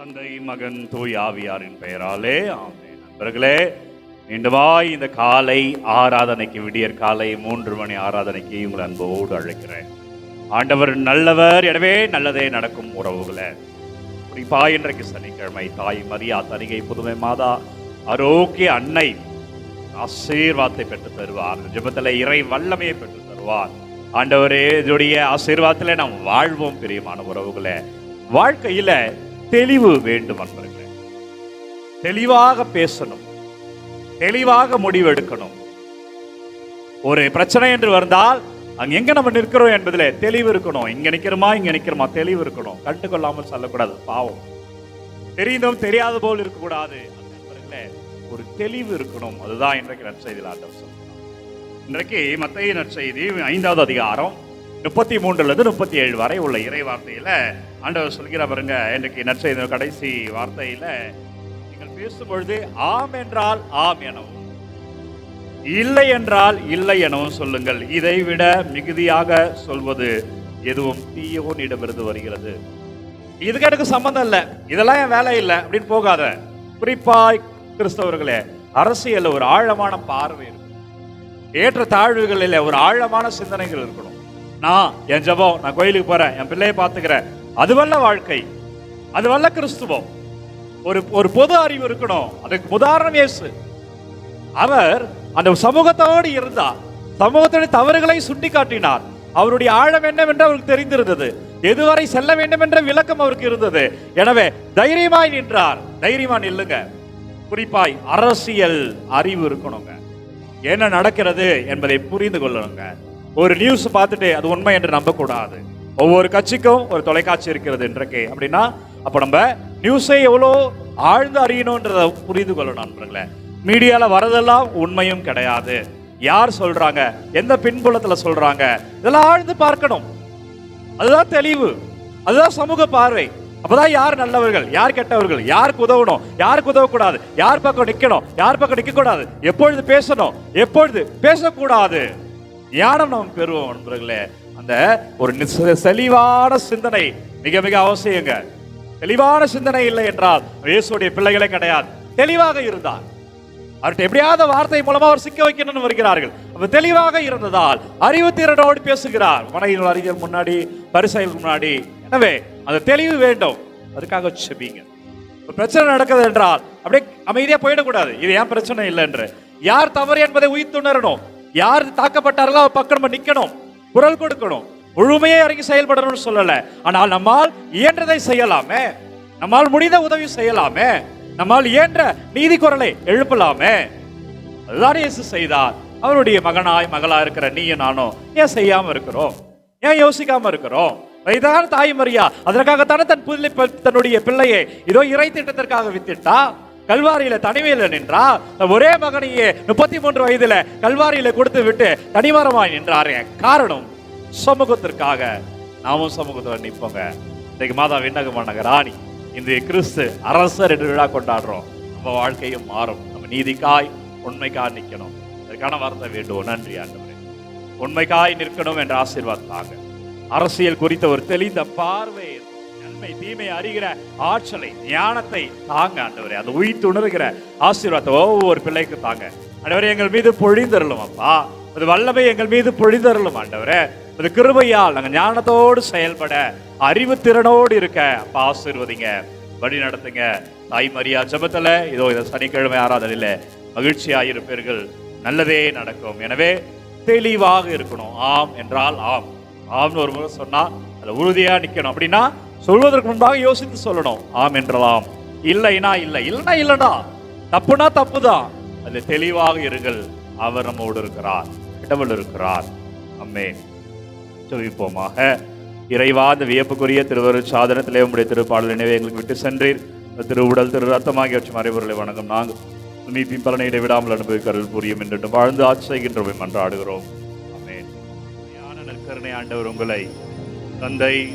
தந்தை மகன் தூய் ஆவியாரின் பெயராலே ஆமென். நண்பர்களே மீண்டுமாய் இந்த காலை ஆராதனைக்கு விடியற் காலை மூன்று மணி ஆராதனைக்கு உங்களை அன்போடு அழைக்கிறேன். ஆண்டவர் நல்லவர் எனவே நல்லதே நடக்கும் உறவுகளை. குறிப்பா இன்றைக்கு சனிக்கிழமை தாய் மரியா தனிகை புதுமை மாதா ஆரோக்கிய அன்னை ஆசீர்வாதத்தை பெற்று தருவார். ஜபத்தில் இறை வல்லமையை பெற்று தருவார். ஆண்டவரே இதோடைய ஆசீர்வாதத்தில் நாம் வாழ்வோம் பிரியமான உறவுகளே. வாழ்க்கையில தெளிவு வேண்டும் அன்பர்களே. தெளிவாக பேசணும். தெளிவாக முடிவெடுக்கணும். ஒரு பிரச்சனை என்று வந்தால் அங்க எங்க நம்ம நிற்கிறோம் என்பதில் தெளிவு இருக்கணும். இங்க நிக்கிறோமா இங்க நிக்கிறோமா தெளிவு இருக்கணும். கண்டுகொள்ளாமல் சொல்லக்கூடாது பாவம். தெரிந்தும் தெரியாத போல் இருக்கக்கூடாது. ஒரு தெளிவு இருக்கணும். அதுதான் இன்றைக்கு நற்செய்தியில் ஆண்டவர் சொல்றார் இன்றைக்கு மத்திய நற்செய்தி ஐந்தாவது அதிகாரம் முப்பத்தி மூன்றுல இருந்து முப்பத்தி ஏழு வரை உள்ள இறை வார்த்தையில ஆண்டவர் சொல்கிற பாருங்க இன்றைக்கு நற்செய்த கடைசி வார்த்தையில நீங்கள் பேசும்பொழுது ஆம் என்றால் ஆம் எனவும் இல்லை என்றால் இல்லை எனவும் சொல்லுங்கள். இதை விட மிகுதியாக சொல்வது எதுவும் தீயோனிடமிருந்து வருகிறது. இதுக்கு எனக்கு சம்மந்தம் இல்லை. இதெல்லாம் என் வேலை இல்லை. அப்படின்னு போகாத. குறிப்பாய் கிறிஸ்தவர்களே அரசியல்ல ஒரு ஆழமான பார்வை இருக்கும். ஏற்ற தாழ்வுகளில் ஒரு ஆழமான சிந்தனைகள் இருக்கணும். நான் என் ஜபம் நான் கோயிலுக்கு போறேன் என் பிள்ளையை பார்த்துக்கிறேன். அதுவல்ல வாழ்க்கை. அதுவல்ல கிறிஸ்துவம். ஒரு ஒரு பொது அறிவு இருக்கணும். அதுக்கு உதாரணம் இயேசு. அவர் அந்த சமூகத்தோடு இருந்தார். சமூகத்துடைய தவறுகளை சுட்டிக்காட்டினார். அவருடைய ஆழம் என்னவென்று அவருக்கு தெரிந்திருந்தது. எதுவரை செல்ல வேண்டும் என்ற விளக்கம் அவருக்கு இருந்தது. எனவே தைரியமாய் நின்றார். தைரியமா நில்லுங்க. குறிப்பாய் அரசியல் அறிவு இருக்கணுங்க. என்ன நடக்கிறது என்பதை புரிந்து கொள்ளணுங்க. ஒரு நியூஸ் பார்த்துட்டு அது உண்மை என்று நம்பக்கூடாது. ஒவ்வொரு கட்சிக்கும் ஒரு தொலைக்காட்சி இருக்கிறது இன்றைக்கு. அப்படின்னா அப்போ நம்ம நியூஸை எவ்வளோ ஆழ்ந்து அறியணுன்றதை புரிந்து கொள்ளணும் நண்பர்களே. மீடியாவில் வரதெல்லாம் உண்மையும் கிடையாது. யார் சொல்றாங்க? எந்த பின்புலத்தில் சொல்றாங்க? இதெல்லாம் ஆழ்ந்து பார்க்கணும். அதுதான் தெளிவு. அதுதான் சமூக பார்வை. அப்பதான் யார் நல்லவர்கள் யார் கெட்டவர்கள் யாருக்கு உதவணும் யாருக்கு உதவக்கூடாது யார் பக்கம் நிற்கணும் யார் பக்கம் நிற்கக்கூடாது எப்பொழுது பேசணும் எப்பொழுது பேசக்கூடாது. ஞானம் நாம் பெறுவோம் நண்பர்களே? அந்த ஒரு தெளிவான சிந்தனை மிக மிக அவசியங்க. தெளிவான சிந்தனை இல்லை என்றால் இயேசுடைய பிள்ளைகளே கிடையாது. தெளிவாக இருந்தார் அவர்கிட்ட எப்படியாவது வார்த்தை மூலமா அவர் சிக்க வைக்கணும்னு வருகிறார்கள். அவர் தெளிவாக இருந்ததால் அறிவு திறனோடு பேசுகிறார். மனையில் அறிஞர் முன்னாடி பரிசைகள் முன்னாடி. எனவே அந்த தெளிவு வேண்டும். அதுக்காக செபிங்க. ஒரு பிரச்சனை நடக்குது என்றால் அப்படியே அமைதியா போயிடக்கூடாது. இது ஏன் பிரச்சனை இல்லை என்று யார் தவறு என்பதை உயிர்த்துணரணும். யார் தாக்கப்பட்டார்களோ அவர் பக்கம் நம்ம நிக்கணும் குரல் கொடுக்கணும் முழுமையே இறங்கி செயல்படணும்னு சொல்லல. ஆனால் நம்மால் இயன்றதை செய்யலாமே. நம்மால் முடிந்த உதவி செய்யலாமே. நம்மால் இயன்ற நீதி குரலை எழுப்பலாமே. அதுதான் இயேசு செய்தார். அவருடைய மகனாய் மகளா இருக்கிற நீயும் நானும் ஏன் செய்யாம இருக்கிறோம்? ஏன் யோசிக்காம இருக்கிறோம்? வயதான தாய் மரியா அதற்காகத்தானே தன் புதிய தன்னுடைய பிள்ளையை இதோ இறை திட்டத்திற்காக வித்திட்டா? கல்வாரியில தனிமையில நின்றா ஒரே மகனையே முப்பத்தி மூன்று வயதுல கல்வாரியில கொடுத்து விட்டு தனிமரமாய் நின்றாரு. காரணம் சமூகத்திற்காக. நாமும் சமூகத்தில் நிற்போங்க. இன்னைக்கு மாதா விண்ணகமான ராணி இந்த கிறிஸ்து அரசர் என்று விழா கொண்டாடுறோம். நம்ம வாழ்க்கையும் மாறும். நம்ம நீதிக்காய் உண்மைக்காய் நிற்கணும். அதற்கான வார்த்தை வேண்டும் நன்றி ஆண்டவரே. உண்மைக்காய் நிற்கணும் என்ற ஆசீர்வாதத்தாங்க அரசியல் குறித்த ஒரு தெளிந்த பார்வை நன்மை தீமை அறிகிற ஆற்றலை ஞானத்தை தாங்க ஆண்டவரே. அந்த உயிர் உணர்கிற ஆசீர்வாதத்தை ஒவ்வொரு பிள்ளைக்கு தாங்க. ஆண்டவரே எங்கள் மீது பொழிந்தருளும் அப்பா. அது வல்லமை எங்கள் மீது பொழிந்தருளும் ஆண்டவரே. அது கிருபையால் நாங்கள் ஞானத்தோடு செயல்பட அறிவு திறனோடு இருக்க அப்பா ஆசீர்வதிங்க. வழி நடத்துங்க. தாய் மரியா ஜபத்தில் இதோ இந்த சனிக்கிழமை ஆராதனையில மகிழ்ச்சியாக இருப்பீர்கள் நல்லதே நடக்கும். எனவே தெளிவாக இருக்கணும். ஆம் என்றால் ஆம். ஆம்னு ஒரு முறை சொன்னா அதில் உறுதியா நிக்கணும். அப்படின்னா சொல்வதற்கு முன்பாக யோசித்து சொல்லணும். ஆம் என்றலாம். இல்லைனா இல்லை. இல்லைனா இல்லைடா. தப்புனா தப்புதான் அது தெளிவாக இருங்கள். அவர் நம்மோடு இருக்கிறார். கடவுள் இருக்கிறார். அம்மே சொல்லிப்போமாக இறைவா அந்த வியப்புக்குரிய திருவரு சாதனத்திலே உங்களுடைய திருப்பாடல் நினைவை எங்களுக்கு விட்டு சென்றீர். திரு திருவுடல் திரு ரத்தம் ஆகியவற்றும் மறைபொருளை வணங்கும் நாங்கள் மீப்பின் பலனை இடைவிடாமல் அனுபவிக்கருள் புரியும் என்று வாழ்ந்து ஆட்சி செய்கின்றவை மன்றாடுகிறோம். ஆமென். ஞான நற்கருணை ஆண்டவர் உங்களை தந்தை